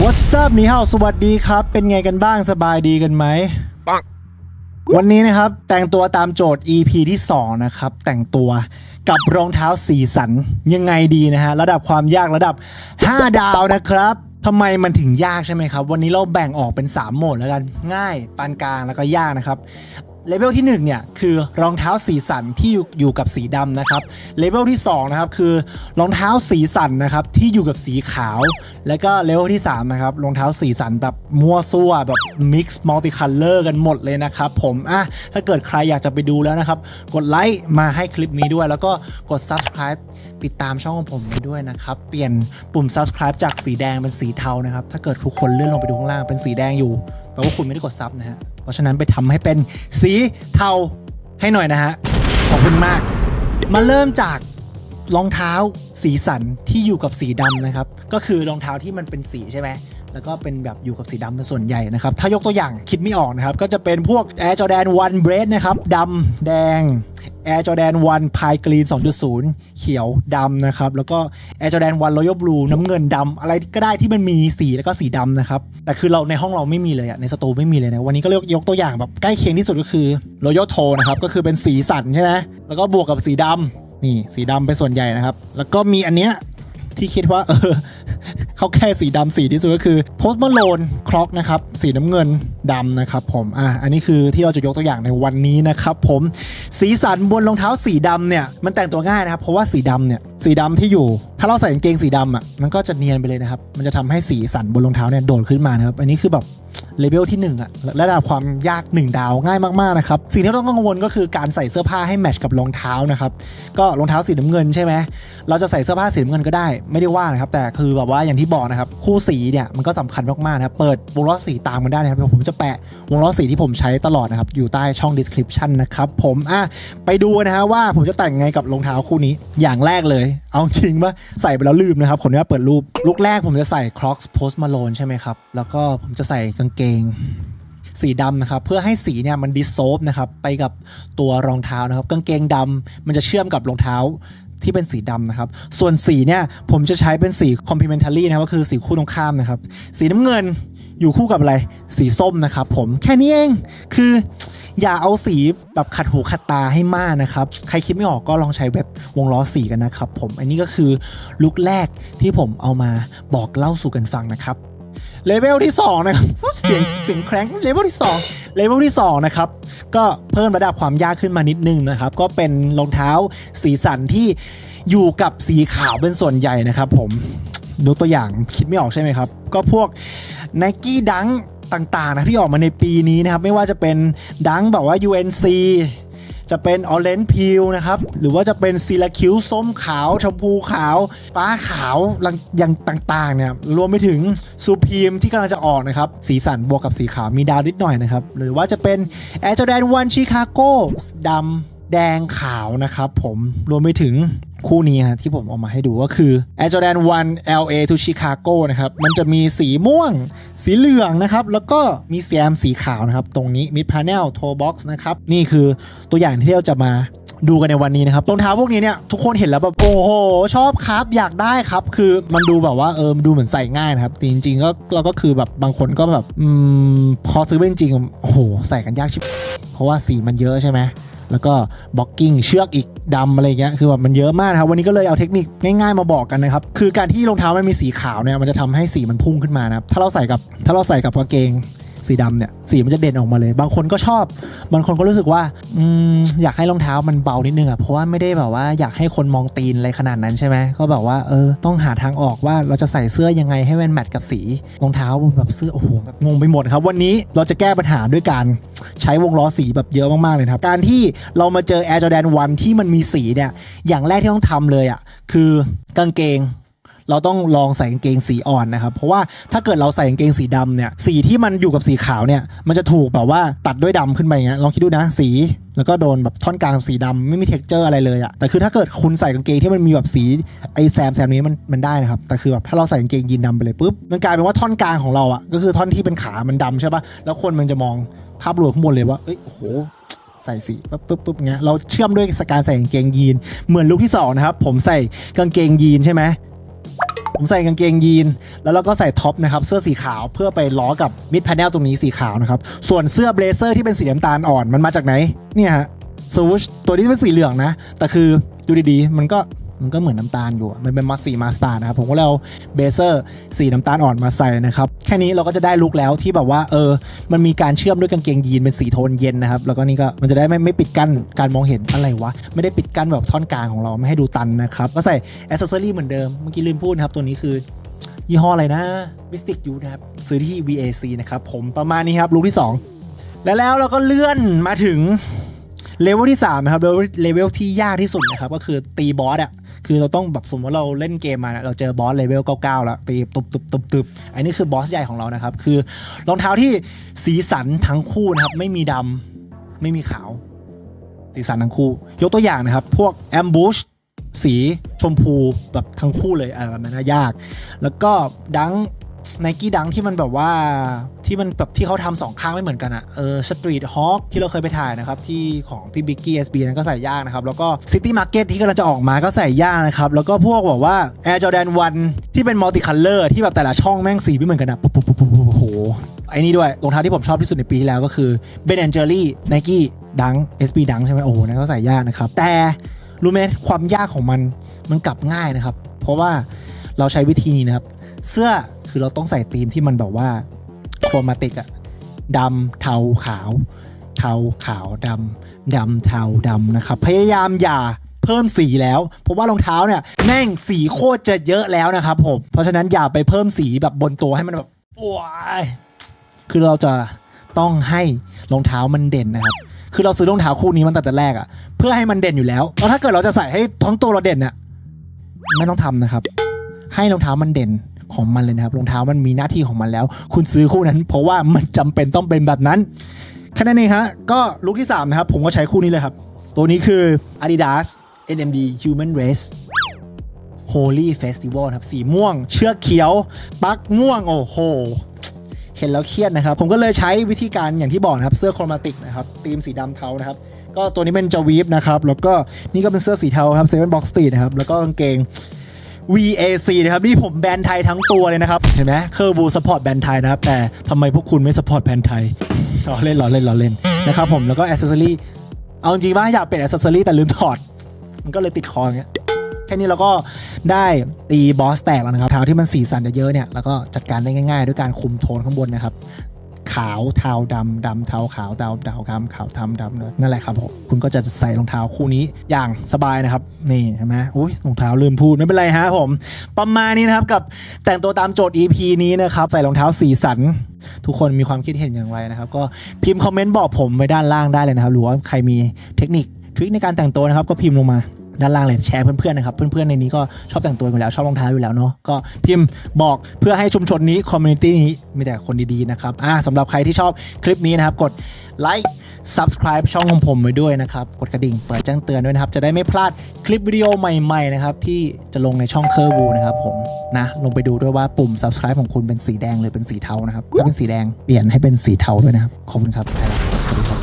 What's up นี่ฮาวสวัสดีครับ เป็นไงกันบ้างสบายดีกันไหมปังวันนี้นะครับ แต่งตัวตามโจทย์ EP ที่ 2 นะครับ แต่งตัวกับรองเท้าสีสันยังไงดีนะฮะ ระดับความยากระดับ 5 ดาวนะครับทำไมมันถึงยากใช่ไหมครับ วันนี้เราแบ่งออกเป็น 3 โหมดแล้วกัน ง่าย ปานกลางแล้วก็ยากนะครับ เลเวลที่1เนี่ยคือรองเท้าสีสันที่อยู่อยู่กับสีดำนะครับเลเวลที่2นะครับคือรองเท้าสีสันนะครับที่อยู่กับสีขาว แล้วก็เลเวลที่3นะครับรองเท้าสีสันแบบมั่วซั่วแบบ mix multi color กันหมดเลยนะครับผมอะถ้าเกิดใครอยากจะไปดูแล้วนะครับ กดไลค์มาให้คลิปนี้ด้วย แล้วก็กด subscribe ติดตามช่องของผมไปด้วยนะครับ เปลี่ยนปุ่ม subscribe จากสีแดงเป็นสีเทานะครับถ้าเกิดทุกคนเลื่อนลงไปดูข้างล่างเป็นสีแดงอยู่แปลว่าคุณไม่ได้กดซับนะฮะ เพราะฉะนั้นไปทำให้เป็นสีเทาให้หน่อยนะฮะ ขอบคุณมาก มาเริ่มจากรองเท้าสีสันที่อยู่กับสีดำนะครับ ก็คือรองเท้าที่มันเป็นสีใช่ไหม แล้วก็เป็นแบบอยู่กับสีดำเป็นส่วนใหญ่นะครับ ถ้ายกตัวอย่างคิดไม่ออกนะครับ ก็จะเป็นพวก Air Jordan 1 Bread นะครับดำแดง Air Jordan 1 Pie Green 2.0 เขียวดำนะครับ แล้วก็ Air Jordan 1 Royal Blue น้ำเงินดำอะไรก็ได้ที่มันมีสีแล้วก็สีดำนะครับ แต่คือเราในห้องเราไม่มีเลยอะในสตูไม่มีเลยนะ วันนี้ก็เลือกยกตัวอย่างแบบใกล้เคียงที่สุดก็คือ Royal Tone นะครับ ก็คือเป็นสีสันใช่ไหมแล้วก็บวกกับสีดำนี่สีดำเป็นส่วนใหญ่นะครับ แล้วก็มีอันเนี้ยที่คิดว่าเออ เขาแค่สีดำสีที่สุดก็คือโพสต์มาโลนคล็อกนะครับสีน้ำเงินดำนะครับผมอะอันนี้คือที่เราจะยกตัวอย่างในวันนี้นะครับผมสีสันบนรองเท้าสีดำเนี่ยมันแต่งตัวง่ายนะครับเพราะว่าสีดำเนี่ยสีดำที่อยู่ ถ้าเราใส่กางเกงสีดำอะมันก็จะเนียนไปเลยนะครับมันจะทำให้สีสันบนรองเท้าเนี่ยโดดขึ้นมานะครับอันนี้คือแบบ เลเวลที่1อะระดับความยาก 1 ดาวง่ายมากๆนะครับสิ่งที่ต้องกังวลก็คือการใส่เสื้อผ้าให้แมทช์กับรองเท้านะครับก็รองเท้าสีน้ำเงินใช่ไหมเราจะใส่เสื้อผ้าสีน้ำเงินก็ได้ไม่ได้ว่านะครับแต่คือแบบว่าอย่างที่บอกนะครับคู่สีเนี่ยมันก็สำคัญมากๆนะครับเปิดวงล้อสีตามกันได้นะครับเดี๋ยวผมจะแปะวงล้อสีที่ผมใช้ตลอดนะครับอยู่ใต้ช่อง description นะครับผมอะไปดูนะฮะว่าผมจะแต่งไงกับรองเท้าคู่นี้อย่างแรกเลย เอาจริงว่าใส่ไปแล้วลืมนะครับขออนุญาตเปิดรูปลุกแรกผมจะใส่ Crocs Post Malone ใช่ไหมครับแล้วก็ผมจะใส่กางเกง สีดำนะครับ เพื่อให้สีเนี่ยมันดิสโซฟนะครับไปกับตัวรองเท้านะครับ กางเกงดำมันจะเชื่อมกับรองเท้าที่เป็นสีดำนะครับ ส่วนสีเนี่ยผมจะใช้เป็นสี complementary นะครับก็คือสีคู่ตรงข้ามนะครับ สีน้ำเงินอยู่คู่กับอะไร สีส้มนะครับ ผมแค่นี้เองคืออย่าเอาสีแบบขัดหูขัดตาให้มากนะครับ ใครคิดไม่ออกก็ลองใช้แบบวงล้อสีกันนะครับ ผมอันนี้ก็คือลุคแรกที่ผมเอามาบอกเล่าสู่กันฟังนะครับ เลเวลที่2นะครับเสียงเสียงแคร้งเลเวลที่2เลเวลที่2นะครับก็เพิ่มระดับความยากขึ้นมานิดนึงนะครับ ก็เป็นรองเท้าสีสันที่อยู่กับสีขาวเป็นส่วนใหญ่นะครับ ผมยกตัวอย่างคิดไม่ออกใช่ไหมครับ ก็พวก n i กี้ดังต่างๆนะที่ออกมาในปีนี้นะครับ ไม่ว่าจะเป็นดังแบบว่า UNC จะเป็นออเรนจ์พิวนะครับ หรือว่าจะเป็นซีลาคิวส้มขาว ชมพูขาวฟ้าขาวอย่างต่างๆเนี่ยรวมไปถึงซูพีมที่กำลังจะออกนะครับ สีสันบวกกับสีขาวมีดาวนิดหน่อยนะครับ หรือว่าจะเป็นแอร์จอแดนวันชิคาโก้ดำแดงขาวนะครับผมรวมไปถึงคู่นี้ฮะที่ผมเอามาให้ดูก็คือ Air Jordan 1 LA to Chicago นะครับ มันจะมีสีม่วง สีเหลืองนะครับ แล้วก็มีแซมสีขาวนะครับ ตรงนี้มี panel toe box นะครับ นี่คือตัวอย่างที่เราจะมาดูกันในวันนี้นะครับรองเท้าพวกนี้เนี่ยทุกคนเห็นแล้วแบบโอ้โห ชอบครับอยากได้ครับ คือมันดูแบบว่าเออมดูเหมือนใส่ง่ายนะครับแต่จริงๆก็เราก็คือแบบบางคนก็แบบอืมพอซื้อไปจริงโอ้โหใส่กันยากชิบเพราะว่าสีมันเยอะใช่ไหม แล้วก็บล็อกกิ้งเชือกอีกดำอะไรเงี้ยคือแบบมันเยอะมากครับวันนี้ก็เลยเอาเทคนิคง่ายๆมาบอกกันนะครับคือการที่รองเท้ามันมีสีขาวเนี่ยมันจะทำให้สีมันพุ่งขึ้นมานะครับถ้าเราใส่กับถ้าเราใส่กับกางเกง สีดำเนี่ยสีมันจะเด่นออกมาเลย บางคนก็ชอบ บางคนก็รู้สึกว่าอืมอยากให้รองเท้ามันเบานิดนึงอะเพราะว่าไม่ได้แบบว่าอยากให้คนมองตีนอะไรขนาดนั้นใช่ไหมก็แบบว่าเออต้องหาทางออกว่าเราจะใส่เสื้อยังไงให้มันแมทกับสีรองเท้าแบบเสื้อโอ้โหแบบงงไปหมดครับ วันนี้เราจะแก้ปัญหาด้วยการใช้วงล้อสีแบบเยอะมากๆเลยครับการที่เรามาเจอ Air Jordan 1ที่มันมีสีเนี่ยอย่างแรกที่ต้องทำเลยอะ่ะคือกางเกง เราต้องลองใส่กางเกงสีอ่อนนะครับ เพราะว่าถ้าเกิดเราใส่กางเกงสีดำเนี่ย สีที่มันอยู่กับสีขาวเนี่ย มันจะถูกแบบว่าตัดด้วยดำขึ้นไปอย่างเงี้ย ลองคิดดูนะ สีแล้วก็โดนแบบท่อนกลางสีดำไม่มีเท็กเจอร์อะไรเลยอะแต่คือถ้าเกิดคุณใส่กางเกงที่มันมีแบบสีไอแซมแซมนี้มันมันได้นะครับ แต่คือแบบถ้าเราใส่กางเกงยีนดำไปเลยปุ๊บ มันกลายเป็นว่าท่อนกลางของเราอะก็คือท่อนที่เป็นขา มันดำใช่ปะแล้วคนมันจะมองภาพรวมข้างบนเลยว่า เอ้ย โหใส่สีปุ๊บปุ๊บปุ๊บเงี้ยเราเชื่อมด้วยการใส่กางเกงยีน เหมือนลุคที่สองนะครับ ผมใส่กางเกงยีนใช่ไหม ผมใส่กางเกงยีน แล้วเราก็ใส่ท็อปนะครับเสื้อสีขาวเพื่อไปล้อกับมิดแพนเนลตรงนี้สีขาวนะครับส่วนเสื้อเบลเซอร์ที่เป็นสีน้ำตาลอ่อนมันมาจากไหนเนี่ยฮะซูชตัวนี้เป็นสีเหลืองนะ แต่คือดูดีๆ มันก็ มันก็เหมือนน้ำตาลอยู่ มันเป็นมัสสีมาสตาร์นะครับ ผมก็เลยเอาเบเซอร์สีน้ำตาลอ่อนมาใส่นะครับ แค่นี้เราก็จะได้ลุคแล้วที่แบบว่าเออ มันมีการเชื่อมด้วยกางเกงยีนเป็นสีโทนเย็นนะครับ แล้วก็นี่ก็มันจะได้ไม่ไม่ปิดกั้นการมองเห็นอะไรวะ ไม่ได้ปิดกั้นแบบท่อนกลางของเราไม่ให้ดูตันนะครับ ก็ใส่อ c เซอรี่เหมือนเดิม เมื่อกี้ลืมพูดนะครับ ตัวนี้คือยี่ห้ออะไรนะ Mystic U นะครับ ซื้อที่ VAC นะครับ ผมประมาณนี้ครับลุคที่ 2 และแล้วเราก็เลื่อนมาถึง เลเวลที่3นะครับเลเวลที่ยากที่สุดนะครับก็คือตีบอสอะคือเราต้องแบบสมมติว่าเราเล่นเกมมาเนี่ยเราเจอบอสเลเวล99แล้วตีตุบตุบตุบตุบอันนี้คือบอสใหญ่ของเรานะครับ คือรองเท้าที่สีสันทั้งคู่นะครับไม่มีดำไม่มีขาว สีสันทั้งคู่ ยกตัวอย่างนะครับ พวก Ambush สีชมพูแบบทั้งคู่เลยอ่าแบบนั้นยาก แล้วก็ดังไนกี้ดังที่มันแบบว่า ที่มันแบบที่เขาทำสองข้างไม่เหมือนกันอะเออสตรีทฮอ k ที่เราเคยไปถ่ายนะครับ ที่ของพี่บิ๊กกี้เอสบีนั้นก็ใส่ยากนะครับ แล้วก็ซิตี้มาร์เก็ตที่กำลังจะออกมาก็ใส่ยากนะครับ แล้วก็พวกแบบว่า Air Jordan 1 ที่เป็นมัลติคัลเลอร์ที่แบบแต่ละช่องแม่งสีไม่เหมือนกันอะปุ๊บปุ๊บปุ๊บปุ๊บปุ๊บโอ้โหไอ้นี่ด้วยรองเท้าที่ผมชอบที่สุดในปีที่แล้วก็คือ Ben Jerry Nike ดัง SB ดังใช่ไหมโอ้โหนั่นก็ใส่ยากนะครับ แต่รู้ไหมความยากของมันมันกลับง่ายนะครับ เพราะว่าเราใช้วิธีนี้นะครับ เสื้อคือเราต้องใส่ธีมที่มันแบบว่า โครมาติกอะดำเทาขาว เทาขาวดำดำเทาดำนะครับ พยายามอย่าเพิ่มสีแล้ว เพราะว่ารองเท้าเนี่ยแม่งสีโคตรจะเยอะแล้วนะครับผม เพราะฉะนั้นอย่าไปเพิ่มสีแบบบนตัวให้มันแบบโอ้ยคือเราจะต้องให้รองเท้ามันเด่นนะครับ คือเราซื้อรองเท้าคู่นี้มันตั้งแต่แรกอะเพื่อให้มันเด่นอยู่แล้วแล้วถ้าเกิดเราจะใส่ให้ทั้งตัวเราเด่นอะไม่ต้องทำนะครับ ให้รองเท้ามันเด่น ของมันเลยนะครับรองเท้ามันมีหน้าที่ของมันแล้ว คุณซื้อคู่นั้น เพราะว่ามันจำเป็นต้องเป็นแบบนั้นแค่นั้นเองฮะก็ลุคที่ 3 นะครับ ผมก็ใช้คู่นี้เลยครับ ตัวนี้คือ Adidas NMD Human Race Holy Festival ครับ สีม่วง เชือกเขียว ปักม่วง โอ้โห เห็นแล้วเครียดนะครับ ผมก็เลยใช้วิธีการอย่างที่บอกนะครับ เสื้อโครมาติกนะครับธีมสีดำเทานะครับ ก็ตัวนี้เป็นจาวีฟนะครับ แล้วก็นี่ก็เป็นเสื้อสีเทาครับเซเว่นบ็อกซ์ตีนะครับ แล้วก็กางเกง VAC นะครับนี่ผมแบรนด์ไทยทั้งตัวเลยนะครับ เห็นไหมเคอร์บูสปอร์ตแบรนด์ไทยนะครับ แต่ทำไมพวกคุณไม่สปอร์ตแบรนด์ไทยล้อเล่นล้อเล่นล้อเล่นนะครับผมแล้วก็อ c เซซอรี่เอาจริงว่าอยากเป็นอ c เซซอรี่แต่ลืมถอด มันก็เลยติดคออย่างเงี้ยแค่นี้เราก็ได้ตีบอสแตกแล้วนะครับเท้าที่มันสีสันเยอะๆเนี่ยแล้วก็จัดการได้ง่ายๆ ด้วยการคุมโทนข้างบนนะครับ ขาวเทาดำดำเทาขาวเทาดาวดำขาวทำดำเลยนั่นแหละครับผมคุณก็จะใส่รองเท้าคู่นี้อย่างสบายนะครับนี่ใช่ไหมอุ้ยรองเท้าลืมพูดไม่เป็นไรฮะผม ประมาณนี้นะครับกับแต่งตัวตามโจทย์ EP นี้นะครับใส่รองเท้าสีสัน ทุกคนมีความคิดเห็นอย่างไรนะครับ ก็พิมพ์คอมเมนต์บอกผมไว้ด้านล่างได้เลยนะครับหรือว่าใครมีเทคนิคทริคในการแต่งตัวนะครับก็พิมพ์ลงมา ด้านล่างเลยแชร์เพื่อนๆนะครับ เพื่อนๆในนี้ก็ชอบแต่งตัวอยู่แล้วชอบรองเท้าอยู่แล้วเนาะก็พิมพ์บอกเพื่อให้ชุมชนนี้คอมมูนิตี้นี้มีแต่คนดีๆนะครับอ่าสำหรับใครที่ชอบคลิปนี้นะครับ กดไลค์ subscribe ช่องของผมไว้ด้วยนะครับ กดกระดิ่งเปิดแจ้งเตือนด้วยนะครับ จะได้ไม่พลาดคลิปวิดีโอใหม่ๆนะครับที่จะลงในช่องเคอร์บูนะครับผมนะลงไปดูด้วยว่าปุ่ม subscribe ของคุณเป็นสีแดงหรือเป็นสีเทานะครับถ้าเป็นสีแดงเปลี่ยนให้เป็นสีเทาด้วยนะครับขอบคุณครับไปล้วสวัสดีครับ